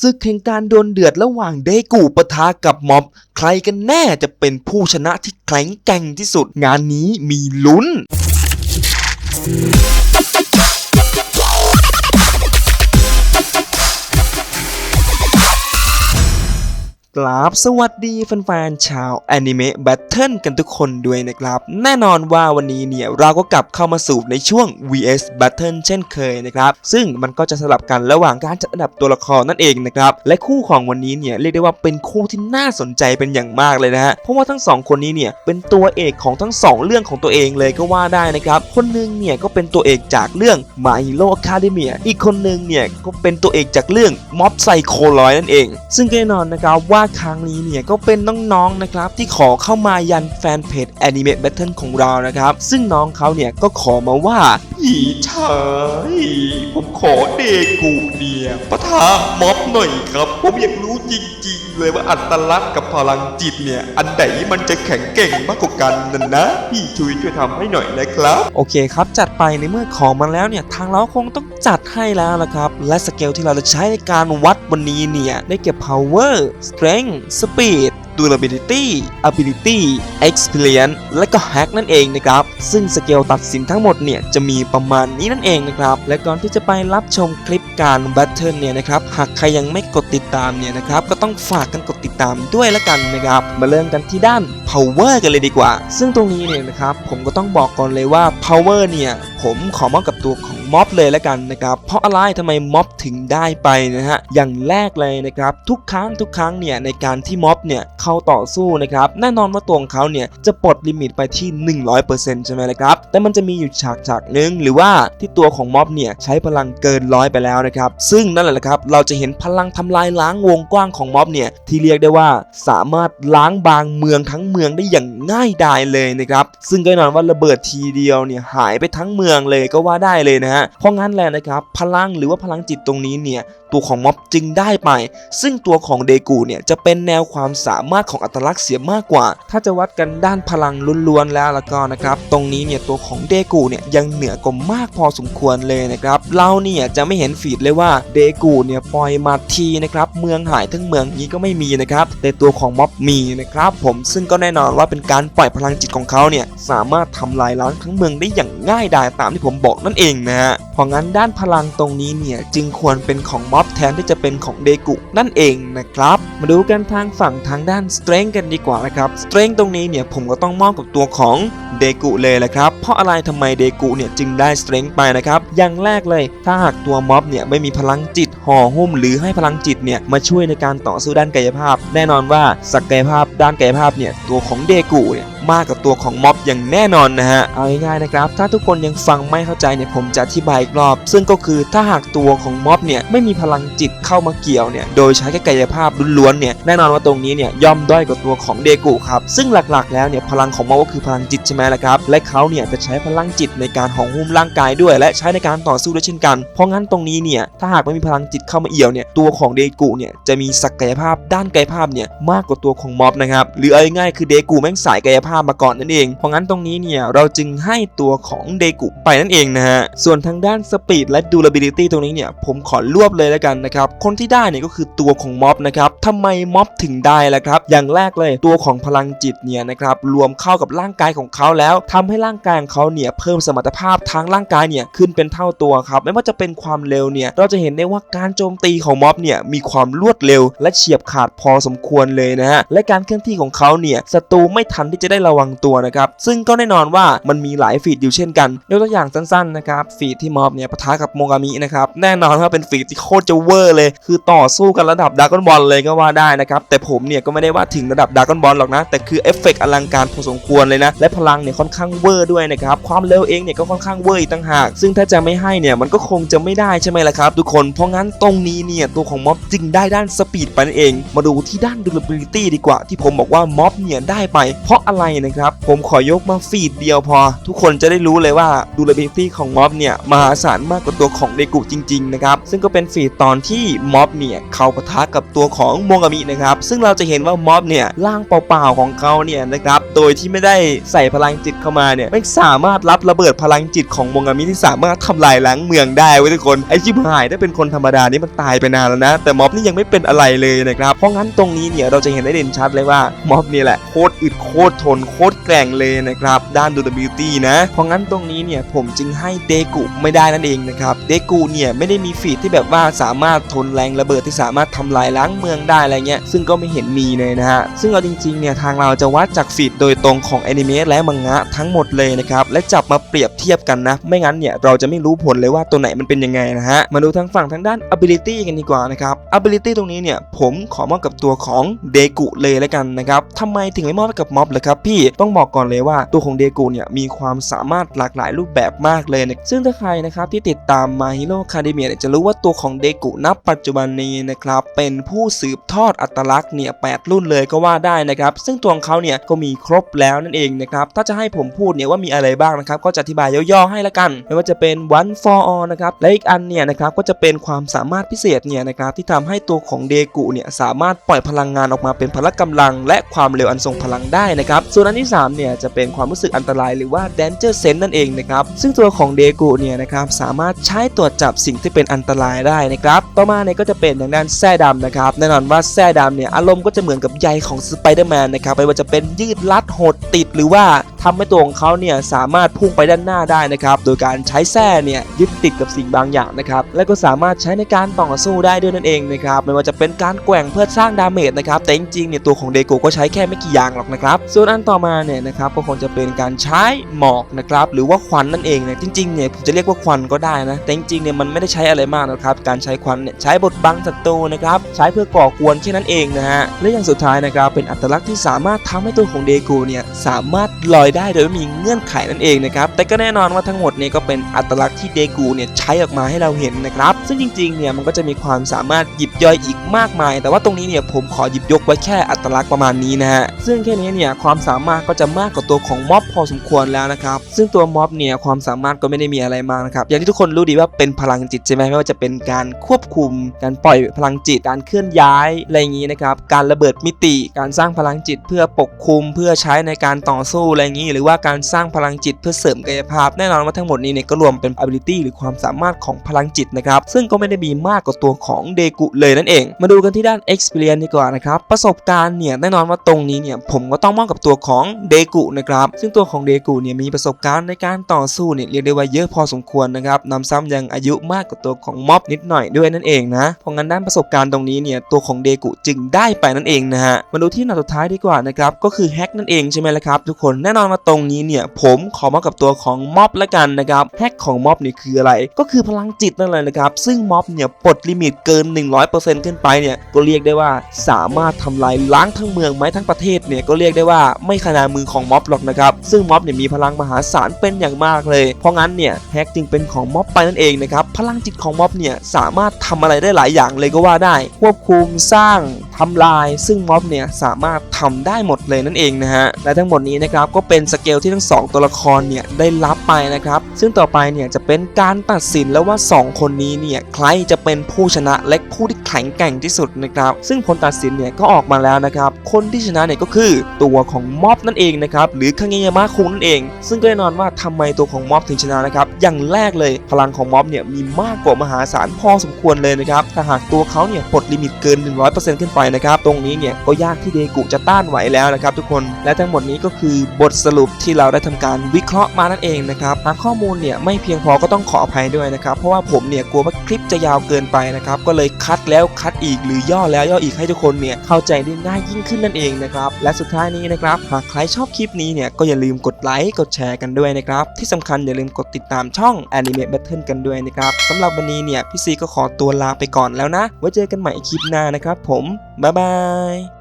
ศึกแห่งการโดนเดือดระหว่างเดกูปะทะกับม็อบ ใครกันแน่จะเป็นผู้ชนะที่แข็งแกร่งที่สุด งานนี้มีลุ้น กราบสวัสดีแฟนๆชาวแอนิเมะแบทเทิลกันทุกคนด้วยนะครับ แน่นอนว่าวันนี้เนี่ยเราก็กลับเข้ามาสู่ในช่วง VS Battle เช่นเคยนะครับ ซึ่งมันก็จะสลับกันระหว่างการจัดอันดับตัวละครนั่นเองนะครับ และคู่ของวันนี้เนี่ยเรียกได้ว่าเป็นคู่ที่น่าสนใจเป็นอย่างมากเลยนะฮะเพราะว่าทั้งสองคนนี้เนี่ยเป็นตัวเอกของทั้งสองเรื่องของตัวเองเลยก็ว่าได้นะครับคนหนึงเนี่ยก็เป็นตัวเอกจากเรื่อง My Hero Academia อีกคนหนึงเนี่ยก็เป็นตัวเอกจากเรื่อง Mob Psycho 100นั่นเอง ซึ่งแน่นอนนะครับว่าครั้งนี้เนี่ยก็เป็นน้องๆนะครับที่ขอเข้ามายันแฟนเพจ Anime Battle ของเรานะครับ ซึ่งน้องเขาเนี่ยก็ขอมาว่าพี่ชายผมขอเดกูเนี่ยปะทะม็อบหน่อยครับ ผมอยากรู้จริงๆ เลยว่าอัตลักษณ์กับพลังจิตเนี่ย อันไหนมันจะแข็งเก่งมากกว่ากันนั่นนะ พี่ช่วยช่วยทำให้หน่อยนะครับ โอเคครับจัดไปในเมื่อของมันแล้วเนี่ย ทางเราคงต้องจัดให้แล้วละครับ และสเกลที่เราจะใช้ในการวัดวันนี้เนี่ย ได้เก็บ power strength speed durability ability experience และก็ hack นั่นเองนะครับ ซึ่งสเกลตัดสินทั้งหมดเนี่ยจะมีประมาณนี้นั่นเองนะครับ และก่อนที่จะไปรับชมคลิปการ battle เนี่ยนะครับ หากใครยังไม่กดติดตามเนี่ยนะครับ ก็ต้องฝากกันกดติดตามด้วยละกันนะครับ มาเริ่มกันที่ด้าน power กันเลยดีกว่า ซึ่งตรงนี้เนี่ยนะครับผมก็ต้องบอกก่อนเลยว่า power เนี่ยผมขอมอบกับตัวของม็อบเลยและกันนะครับเพราะอะไรทำไมม็อบถึงได้ไปนะฮะอย่างแรกเลยนะครับทุกครั้งทุกครั้งเนี่ยในการที่ม็อบเนี่ยเข้าต่อสู้นะครับแน่นอนว่าตัวของเขาเนี่ยจะปลดลิมิตไปที่ 100%ใช่ไหมล่ะครับแต่มันจะมีอยู่ฉากฉากหนึ่งหรือว่าที่ตัวของม็อบเนี่ยใช้พลังเกินร้อยไปแล้วนะครับซึ่งนั่นแหละครับเราจะเห็นพลังทำลายล้างวงกว้างของม็อบเนี่ยที่เรียกได้ว่าสามารถล้างบางเมืองทั้งเมืองได้อย่างง่ายดายเลยนะครับซึ่งก็แน่นอนว่าระเบิดทีเดียวเนี่ยหายไปทั้งเมืองเลยก็ว่าได้เลยนะฮะเพราะงั้นแหละนะครับพลังหรือว่าพลังจิตตรงนี้เนี่ยตัวของม็อบจึงได้ไป ซึ่งตัวของเดกูเนี่ยจะเป็นแนวความสามารถของอัตลักษณ์เสียมากกว่า ถ้าจะวัดกันด้านพลังล้วนๆแล้วล้วก็นะครับตรงนี้เนี่ยตัวของเดกูเนี่ยยังเหนือกว่ามากพอสมควรเลยนะครับเราเนี่ยจะไม่เห็นฟีดเลยว่าเดกูเนี่ยปล่อยมาทีนะครับเมืองหายทั้งเมืองนี้ก็ไม่มีนะครับแต่ตัวของม็อบมีนะครับผมซึ่งก็แน่นอนว่าเป็นการปล่อยพลังจิตของเขาเนี่ยสามารถทำลายล้างทั้งเมืองได้อย่างง่ายดายตามที่ผมบอกนั่นเองนะะ เพราะงั้นด้านพลังตรงนี้เนี่ยจึงควรเป็นของม็อบแทนที่จะเป็นของเดกุนั่นเองนะครับ มาดูกันทางฝั่งทางด้าน strength กันดีกว่านะครับ strength ตรงนี้เนี่ยผมก็ต้องมอบกับตัวของเดกุเลยแหละครับ เพราะอะไรทำไมเดกุเนี่ยจึงได้ strength ไปนะครับ อย่างแรกเลย ถ้าหากตัวม็อบเนี่ยไม่มีพลังจิตห่อหุ้ม หรือให้พลังจิตเนี่ยมาช่วยในการต่อสู้ด้านกายภาพ แน่นอนว่าศักยภาพด้านกายภาพเนี่ยตัวของเดกุเนี่ยมากกว่าตัวของม็อบอย่างแน่นอนนะฮะ เอาง่ายๆนะครับ ถ้าทุกคนยังฟังไม่เข้าใจเนี่ยผมจะอธิบายอีกรอบ ซึ่งก็คือถ้าหากตัวของม็อบเนี่ยไม่มีพลังจิตเข้ามาเกี่ยวเนี่ย โดยใช้แค่กายภาพล้วนๆเนี่ยแน่นอนว่าตรงนี้เนี่ยย่อมด้อยกว่าตัวของเดกุครับซึ่งหลักๆ แล้วเนี่ยพลังของม็อบก็คือพลังจิตใช่ไหมล่ะครับและเขาเนี่ยจะใช้พลังจิตในการห่อหุ้มร่างกายด้วย และใช้ในการต่อสู้ด้วยเช่นกัน เพราะงั้นตรงนี้เนี่ยถ้าหากไม่มีพลังจิตเข้ามาเอี่ยวเนี่ยตัวของเดกุเนี่ยจะมีศักยภาพด้านกายภาพเนี่ยมากกว่าตัวของม็อบนะครับหรือเอาง่ายๆคือเดกุแม่งสายกายภาพมาก่อนนั่นเองเพราะงั้นตรงนี้เนี่ยเราจึงให้ตัวของเดกุไปนั่นเองนะฮะส่วนทางด้านสปีดและ durability ตรงนี้เนี่ยผมขอรวบเลยแล้วกันนะครับคนที่ได้เนี่ยก็คือตัวของม็อบนะครับทำไมม็อบถึงได้ล่ะครับ อย่างแรกเลยตัวของพลังจิตเนี่ยนะครับรวมเข้ากับร่างกายของเขาแล้วทำให้ร่างกายของเขาเนี่ยเพิ่มสมรรถภาพทางร่างกายเนี่ยขึ้นเป็นเท่าตัวครับไม่ว่าจะเป็นความเร็วเนี่ยเราจะเห็นได้ว่าการโจมตีของม็อบเนี่ยมีความรวดเร็ว และเฉียบขาดพอสมควรเลยนะฮะและการเคลื่อนที่ของเขาเนี่ยศัตรูไม่ทันที่จะได้ระวังตัวนะครับซึ่งก็แน่นอนว่ามันมีหลายฟีดอยู่เช่นกันยกตัวอย่างสั้นๆนะครับฟีดที่ม็อบเนี่ยปะทะกับโมกามินะครับแน่นอนว่าเป็นฟีดที่โคตรจะเวอร์เลย คือต่อสู้กันระดับดากอนบอลเลยก็ว่าได้นะครับ แต่ผมเนี่ยก็ไม่ได้ว่าถึงระดับดากอนบอลหรอกนะ แต่คือเอฟเฟกต์อลังการพอสมควรเลยนะ และพลังเนี่ยค่อนข้างเวอร์ด้วยนะครับ ความเร็วเองเนี่ยก็ค่อนข้างเวอร์อีกต่างหาก ซึ่งถ้าจะไม่ให้เนี่ยมันก็คงจะไม่ได้ใช่ไหมล่ะครับทุกคน เพราะงั้นตรงนี้เนี่ยตัวของม็อบจึงได้ด้านสปีดไปนั่นเอง มาดูที่ด้าน durability ดีกว่า ที่ผมบอกว่าม็อบเนี่ยได้ไป เพราะอะไรนะครับ ผมขอยกมาฟีดเดียวพอ ทุกคนจะได้รู้เลยว่า durability ของม็อบเนี่ยมหาศาลมากกว่าตัวของเดกุจริงๆนะครับซึ่งก็เป็นฟีดตอนที่ม็อบเนี่ยเขาปะทะกับตัวของโมงามินะครับ ซึ่งเราจะเห็นว่าม็อบเนี่ยร่างเปล่าๆของเขาเนี่ยนะครับ โดยที่ไม่ได้ใส่พลังจิตเข้ามาเนี่ยไม่สามารถรับระเบิดพลังจิตของโมงามิที่สามารถทำลายล้างเมืองได้เว้ทุกคนไอชิบหายถ้าเป็นคนธรรมดานี่มันตายไปนานแล้วนะ แต่ม็อบนี่ยังไม่เป็นอะไรเลยนะครับ เพราะงั้นตรงนี้เนี่ยเราจะเห็นได้เด่นชัดเลยว่าม็อบนี่แหละโคตรอึดโคตรทนโคตรแกร่งเลยนะครับด้าน durability นะ เพราะงั้นตรงนี้เนี่ยผมจึงให้เดกุไม่ได้นั่นเองนะครับเดกุเนี่ยไม่ได้มีฟีดที่แบบว่าสามารถทนแรงระเบิดที่สามารถทำลายล้างเมืองได้อะไรเงี้ยซึ่งก็ไม่เห็นมีเลยนะฮะซึ่งเอาจริงๆเนี่ยทางเราจะวัดจากฟีดโดยตรงของแอนิเมะและมังงะทั้งหมดเลยนะครับและจับมาเปรียบเทียบกันนะ ไม่งั้นเนี่ยเราจะไม่รู้ผลเลยว่าตัวไหนมันเป็นยังไงนะฮะมาดูทางฝั่งทางด้าน ability กันดีกว่านะครับ ability ตรงนี้เนี่ยผมขอมอบกับตัวของเดกุเลยแล้วกันนะครับทำไมถึงไม่มอบกับม็อบล่ะครับพี่ต้องบอกก่อนเลยว่าตัวของเดกุเนี่ยมีความสามารถหลากหลายรูปแบบมากเลยนะซึ่งถ้าใครนะครับที่ติดตาม My Hero Academia เนี่ยจะรู้ว่าตัวของเดกุณปัจจุบันนี้นะครับเป็นผู้สืบทอดอัตลักษณ์เนี่ยแปดรุ่นเลยก็ว่าได้นะครับ ซึ่งตัวของเขาเนี่ยก็มีครบแล้วนั่นเองนะครับถ้าจะให้ผมพูดเนี่ยว่ามีอะไรบ้างนะครับก็จะอธิบายย่อๆให้ละกัน ไม่ว่าจะเป็น one for all นะครับและอีกอันเนี่ยนะครับก็จะเป็นความสามารถพิเศษเนี่ยนะครับที่ทำให้ตัวของเดกุเนี่ยสามารถปล่อยพลังงานออกมาเป็นพละกำลัง และความเร็วอันทรงพลังได้นะครับส่วนอันที่3เนี่ยจะเป็นความรู้สึกอันตรายหรือว่า danger sense นั่นเองนะครับซึ่งตัวของเดกุเนี่ยนะครับสามารถใช้ตรวจจับสิ่งที่เป็นอันตรายได้นะครับต่อมาเนี่ยก็จะเป็นทางด้านแส้ดำนะครับแน่นอนว่าแซ่ดำเนี่ยอารมณ์ก็จะเหมือนกับใยของสไปเดอร์แมนนะครับไม่ว่าจะเป็นยืดรัดหดติดหรือว่า ทำให้ตัวของเขาเนี่ยสามารถพุ่งไปด้านหน้าได้นะครับโดยการใช้แส้เนี่ยยึดติดกับสิ่งบางอย่างนะครับและก็สามารถใช้ในการต่อสู้ได้ด้วยนั่นเองนะครับไม่ว่าจะเป็นการแกว่งเพื่อสร้างดาเมจนะครับแต่จริงๆเนี่ยตัวของเดโกก็ใช้แค่ไม่กี่อย่างหรอกนะครับส่วนอันต่อมาเนี่ยนะครับก็คงจะเป็นการใช้หมอกนะครับหรือว่าควันนั่นเองเนี่ยจริงๆเนี่ยผมจะเรียกว่าควันก็ได้นะแต่จริงๆเนี่ยมันไม่ได้ใช้อะไรมากนะครับการใช้ควันเนี่ยใช้บดบังศัตรูนะครับใช้เพื่อก่อกวนแค่นั้นเองนะฮะและอย่างสุดท้ายนะครับเป็นอัตลักษณ์ที่สามารถทำให้ตัวของเดโกเนี่ยสามารถลอยได้โดยไม่มีเงื่อนไขนั่นเองนะครับแต่ก็แน่นอนว่าทั้งหมดเนี่ยก็เป็นอัตลักษณ์ที่เดโกเนี่ยใช้ออกมาให้เราเห็นนะครับ ซึ่งจริงๆเนี่ยมันก็จะมีความสามารถหยิบย่อยอีกมากมาย แต่ว่าตรงนี้เนี่ยผมขอหยิบยกไว้แค่อัตลักษณ์ประมาณนี้นะฮะซึ่งแค่นี้เนี่ยความสามารถก็จะมากกว่าตัวของม็อบพอสมควรแล้วนะครับซึ่งตัวม็อบเนี่ยความสามารถก็ไม่ได้มีอะไรมากนะครับอย่างที่ทุกคนรู้ดีว่าเป็นพลังจิตใช่ไหมไม่ว่าจะเป็นการควบคุม การปล่อยพลังจิต การเคลื่อนย้ายอะไรอย่างนี้นะครับการระเบิดมิติ การสร้างพลังจิตเพื่อปกคุมเพื่อใช้ในการต่อสู้อะไรอย่างนี้หรือว่าการสร้างพลังจิตเพื่อเสริมกายภาพแน่นอนว่าทั้งหมดนี้เนี่ยก็รวมเป็น ability หรือความสามารถของพลังจิตนะครับ ซึ่งก็ไม่ได้มีมากกว่าตัวของเดกุเลยนั่นเอง มาดูกันที่ด้าน experience ดีกว่านะครับ ประสบการณ์เนี่ยแน่นอนว่าตรงนี้เนี่ยผมก็ต้องมอบกับตัวของเดกุนะครับ ซึ่งตัวของเดกุเนี่ยมีประสบการณ์ในการต่อสู้เนี่ยเรียกได้ว่าเยอะพอสมควรนะครับนำซ้ำยังอายุมากกว่าตัวของม็อบนิดหน่อยด้วยนั่นเองนะเพราะงั้นด้านประสบการณ์ตรงนี้เนี่ยตัวของเดกุจึงได้ไปนั่นเองนะฮะมาดูที่หน้าสุดท้ายดีกว่านะครับก็คือแฮกนั่นเองใช่ไหมล่ะครับทุกคนแน่นอนว่าตรงนี้เนี่ย ผมขอมอบกับตัวของม็อบละกันนะครับแฮกของม็อบเนี่ยคืออะไร ก็คือพลังจิตนั่นเลยนะครับ ซึ่งม็อบเนี่ยปลดลิมิตเกิน 100%ขึ้นไปเนี่ยก็เรียกได้ว่าสามารถทำลายล้างทั้งเมืองไหมทั้งประเทศเนี่ยก็เรียกได้ว่าไม่ขนามือของม็อบหรอกนะครับซึ่งม็อบเนี่ยมีพลังมหาศาลเป็นอย่างมากเลย เพราะงั้นเนี่ยแฮกจึงเป็นของม็อบไปนั่นเองนะครับพลังจิตของม็อบเนี่ยสามารถทำอะไรได้หลายอย่างเลยก็ว่าได้ ควบคุมสร้างทำลาย ซึ่งม็อบเนี่ยสามารถทำได้หมดเลยนั่นเองนะฮะและทั้งหมดนี้นะครับก็เป็น็นสเกลที่ทั้งสองตัวละครเนี่ยได้รับไปนะครับ ซึ่งต่อไปเนี่ยจะเป็นการตัดสินแล้วว่า 2 คนนี้เนี่ยใครจะเป็นผู้ชนะและผู้ที่แข็งแกร่งที่สุดนะครับ ซึ่งผลตัดสินเนี่ยก็ออกมาแล้วนะครับ คนที่ชนะเนี่ยก็คือตัวของม็อบนั่นเองนะครับหรือคังเงยามะคุงนั่นเอง ซึ่งก็แน่นอนว่าทำไมตัวของม็อบถึงชนะนะครับอย่างแรกเลยพลังของม็อบเนี่ยมีมากกว่ามหาศาลพอสมควรเลยนะครับถ้าหากตัวเขาเนี่ยปลดลิมิตเกิน 100%ขึ้นไปนะครับตรงนี้เนี่ยก็ยากที่เดกุจะต้านไหวแล้วนะครับทุกคนและทั้งหมดนี้ก็คือบทสรุปที่เราได้ทำการวิเคราะห์มานั่นเองนะครับหากข้อมูลเนี่ยไม่เพียงพอก็ต้องขออภัยด้วยนะครับ เพราะว่าผมเนี่ยกลัวว่าคลิปจะยาวเกินไปนะครับ ก็เลยคัดแล้วคัดอีกหรือย่อแล้วย่ออีกให้ทุกคนเนี่ยเข้าใจได้ง่ายยิ่งขึ้นนั่นเองนะครับ และสุดท้ายนี้นะครับหากใครชอบคลิปนี้เนี่ยก็อย่าลืมกดไลค์กดแชร์กันด้วยนะครับ ที่สำคัญอย่าลืมกดติดตามช่อง Anime Battle กันด้วยนะครับสำหรับวันนี้เนี่ยพี่ซีก็ขอตัวลาไปก่อนแล้วนะไว้เจอกันใหม่คลิปหน้านะครับ ผมบ๊ายบาย